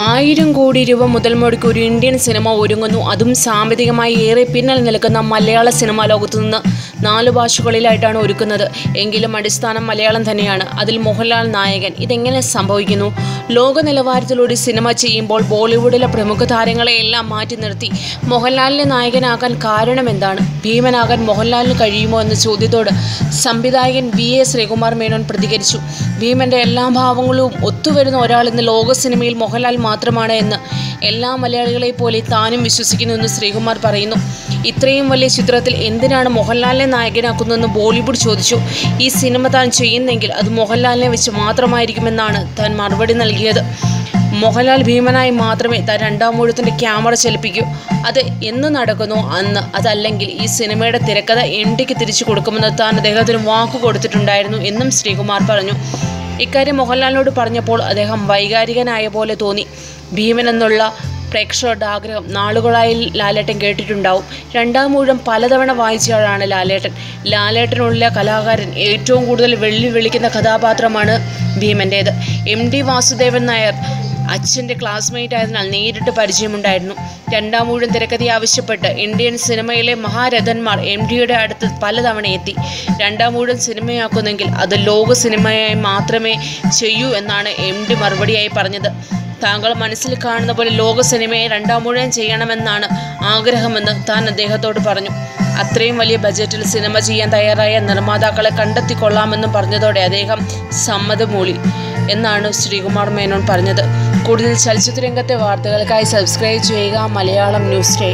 ആയിരം കോടി രൂപ മുതൽ മുടക്കി ഒരു ഇന്ത്യൻ സിനിമ ഒരുങ്ങുന്നു. അതും സാമ്പത്തികമായി ഏറെ പിന്നിൽ നിൽക്കുന്ന മലയാള സിനിമാ ലോകത്തു നിന്ന് നാല് ഭാഷകളിലായിട്ടാണ് ഒരുക്കുന്നത്. എങ്കിലും അടിസ്ഥാനം മലയാളം തന്നെയാണ്. അതിൽ മോഹൻലാൽ നായകൻ. ഇതെങ്ങനെ സംഭവിക്കുന്നു? ലോക നിലവാരത്തിലൂടെ സിനിമ ചെയ്യുമ്പോൾ ബോളിവുഡിലെ പ്രമുഖ താരങ്ങളെയെല്ലാം മാറ്റി നിർത്തി. മോഹൻലാലിനെ നായകനാകാൻ കാരണം എന്താണ്? ഭീമനാകാൻ മോഹൻലാലിന് കഴിയുമോ എന്ന ചോദ്യത്തോട് സംവിധായകൻ വി എ ശ്രീകുമാർ മേനോൻ പ്രതികരിച്ചു. ഭീമന്റെ എല്ലാ ഭാവങ്ങളും ഒത്തുവരുന്ന ഒരാൾ ഇന്ന് ലോക സിനിമയിൽ മോഹൻലാൽ മാത്രമാണ് എന്ന് എല്ലാ മലയാളികളെ പോലെ താനും വിശ്വസിക്കുന്നു എന്ന് ശ്രീകുമാർ പറയുന്നു. ഇത്രയും വലിയ ചിത്രത്തിൽ എന്തിനാണ് മോഹൻലാലിനെ നായകനാക്കുന്നതെന്ന് ബോളിവുഡ് ചോദിച്ചു. ഈ സിനിമ താൻ ചെയ്യുന്നെങ്കിൽ അത് മോഹൻലാലിനെ വെച്ച് മാത്രമായിരിക്കുമെന്നാണ് താൻ മറുപടി നൽകിയത്. മോഹൻലാൽ ഭീമനായി മാത്രമേ താൻ രണ്ടാം മൂഴത്തിന്റെ ക്യാമറ ചലിപ്പിക്കൂ. അത് എന്ന് നടക്കുന്നു അന്ന്? അതല്ലെങ്കിൽ ഈ സിനിമയുടെ തിരക്കഥ എൻഡിക്ക് തിരിച്ചു കൊടുക്കുമെന്ന് താൻ അദ്ദേഹത്തിന് വാക്കു കൊടുത്തിട്ടുണ്ടായിരുന്നു എന്നും ശ്രീകുമാർ പറഞ്ഞു. ഇക്കാര്യം മോഹൻലാലിനോട് പറഞ്ഞപ്പോൾ അദ്ദേഹം വൈകാരികനായ പോലെ തോന്നി. ഭീമൻ എന്നുള്ള പ്രേക്ഷകരുടെ ആഗ്രഹം. നാളുകളായി ലാലേട്ടൻ കേട്ടിട്ടുണ്ടാവും. രണ്ടാം മൂഴം പലതവണ വായിച്ചയാളാണ് ലാലേട്ടൻ. ലാലേട്ടനുള്ള കലാകാരൻ ഏറ്റവും കൂടുതൽ വെള്ളി വിളിക്കുന്ന കഥാപാത്രമാണ് ഭീമന്റേത് എം ഡി വാസുദേവൻ നായർ അച്ഛന്റെ ക്ലാസ്മേറ്റ് ആയതിനാൽ നേരിട്ട് പരിചയമുണ്ടായിരുന്നു. രണ്ടാം മൂഴം തിരക്കഥ ആവശ്യപ്പെട്ട് ഇന്ത്യൻ സിനിമയിലെ മഹാരഥന്മാർ എം ഡിയുടെ അടുത്ത് പലതവണ എത്തി. രണ്ടാം മൂഴം സിനിമയാക്കുന്നെങ്കിൽ അത് ലോക സിനിമയായി മാത്രമേ ചെയ്യൂ എന്നാണ് എം ഡി മറുപടിയായി പറഞ്ഞത്. താങ്കൾ മനസ്സിൽ കാണുന്ന പോലെ ലോക സിനിമയെ രണ്ടാം മുഴുവൻ ചെയ്യണമെന്നാണ് ആഗ്രഹമെന്ന് താൻ അദ്ദേഹത്തോട് പറഞ്ഞു. അത്രയും വലിയ ബജറ്റിൽ സിനിമ ചെയ്യാൻ തയ്യാറായ നിർമ്മാതാക്കളെ കണ്ടെത്തിക്കൊള്ളാമെന്നും പറഞ്ഞതോടെ അദ്ദേഹം സമ്മതമൂളി എന്നാണ് ശ്രീകുമാർ മേനോൻ പറഞ്ഞത്. കൂടുതൽ ചലച്ചിത്ര രംഗത്തെ വാർത്തകൾക്കായി സബ്സ്ക്രൈബ് ചെയ്യുക മലയാളം ന്യൂസ് ഡേ